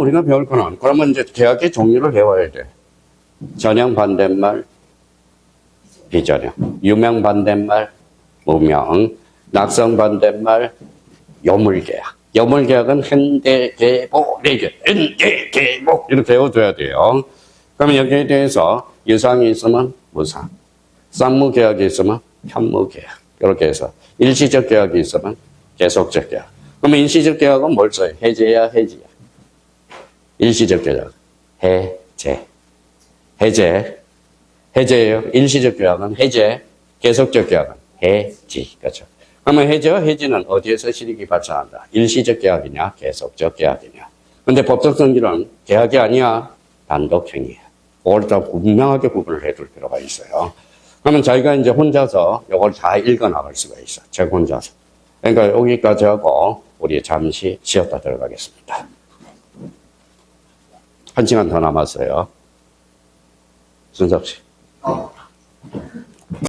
우리가 배울 거는 그러면 이제 계약의 종류를 배워야 돼. 전형 반대말, 비전형. 유명 반대말, 무명. 낙성 반대말, 요물계약. 요물계약은 현대계복, 네개 현대계복, 이렇게 외워줘야 돼요. 그러면 여기에 대해서 유상이 있으면 무상. 쌍무계약이 있으면 현무계약. 이렇게 해서 일시적 계약이 있으면 계속적 계약. 그러면 일시적 계약은 뭘 써요? 해제야, 해지야. 일시적 계약. 해제. 해제. 해제예요. 일시적 계약은 해제. 계속적 계약은 해지. 그렇죠. 그러면 해제와 해지는 어디에서 실익이 발생한다? 일시적 계약이냐, 계속적 계약이냐. 근데 법적 성질은 계약이 아니야. 단독행위야. 그걸 더 분명하게 구분을 해둘 필요가 있어요. 그러면 저희가 이제 혼자서 이걸 다 읽어 나갈 수가 있어. 제 혼자서. 그러니까 여기까지 하고 우리 잠시 쉬었다 들어가겠습니다. 한 시간 더 남았어요. 순섭 씨.